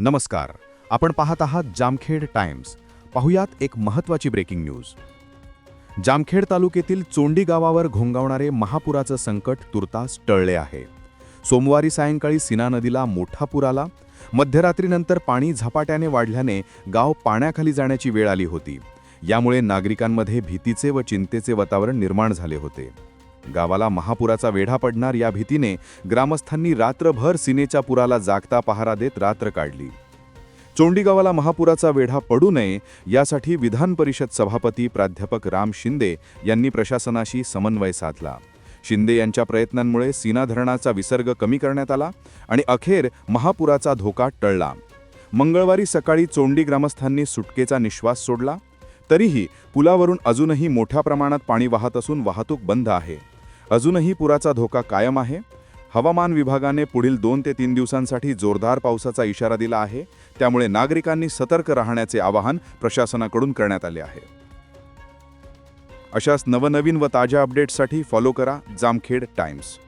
नमस्कार. आपण पाहत आहात जामखेड टाइम्स. पाहुयात एक महत्त्वाची ब्रेकिंग न्यूज. जामखेड तालुक्यातील चोंडी गावावर घोंगावणारे महापुराचं संकट तुर्तास टळले आहे. सोमवारी सायंकाळी सीना नदीला मोठा पूर आला. मध्यरात्रीनंतर पाणी झपाट्याने वाढल्याने गाव पाण्याखाली जाण्याची वेळ आली होती. यामुळे नागरिकांमध्ये भीतीचे व चिंतेचे वातावरण निर्माण झाले होते. गावाला महापुराचा वेढा पडणार या भीतीने ग्रामस्थांनी रात्रभर सिनेच्या पुराला जागता पहारा देत रात्र काढली. चोंडी गावाला महापुराचा वेढा पडू नये यासाठी विधान परिषद सभापती प्राध्यापक राम शिंदे यांनी प्रशासनाशी समन्वय साधला. शिंदे यांच्या प्रयत्नांमुळे सीना धरणाचा विसर्ग कमी करण्यात आला आणि अखेर महापुराचा धोका टळला. मंगळवारी सकाळी चोंडी ग्रामस्थांनी सुटकेचा निश्वास सोडला. तरीही पुलावरून अजूनही मोठ्या प्रमाणात पाणी वाहत असून वाहतूक बंद आहे. अजूनही पुराचा धोका कायम आहे. हवामान विभागाने पुढील दोन ते तीन दिवसांसाठी जोरदार पावसाचा इशारा दिला आहे. त्यामुळे नागरिकांनी सतर्क राहण्याचे आवाहन प्रशासनाकडून करण्यात आले आहे. अशाच नवनवीन व ताज्या अपडेट्ससाठी फॉलो करा. जामखेड टाइम्स